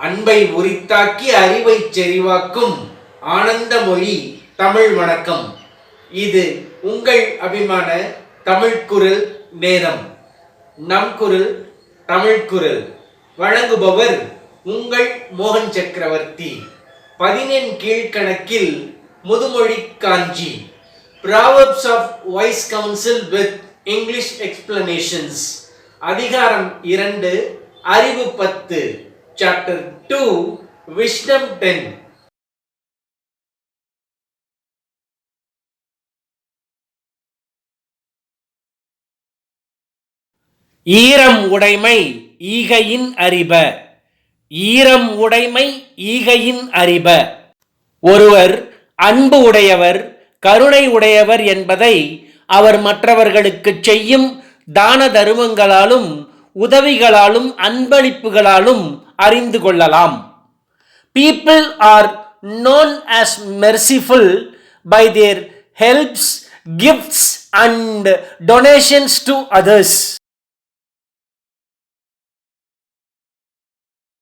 அன்பை உரித்தாக்கி அறிவை செறிவாக்கும் ஆனந்த மொழி தமிழ் வணக்கம். இது உங்கள் அபிமான தமிழ் குரல் நேரம். நம் குரல் தமிழ் குரல். வழங்குபவர் உங்கள் மோகன் சக்கரவர்த்தி. பதினெண் கீழ்கணக்கில் Muthumozhi Kanchi. Proverbs of wise council with English explanations அதிகாரம் இரண்டு அறிவு பத்து. Chapter 2 wisdom 10 ஈரம் உடைமை ஈகையின் அறிப. ஈரம் உடைமை ஈகையின் அறிப. ஒருவர் அன்பு உடையவர் கருணை உடையவர் என்பதை அவர் மற்றவர்களுக்கு செய்யும் தான தருமங்களாலும் உதவிகளாலும் அன்பளிப்புகளாலும் அறிந்து கொள்ளலாம் people are known as merciful by their helps, gifts, and donations to others.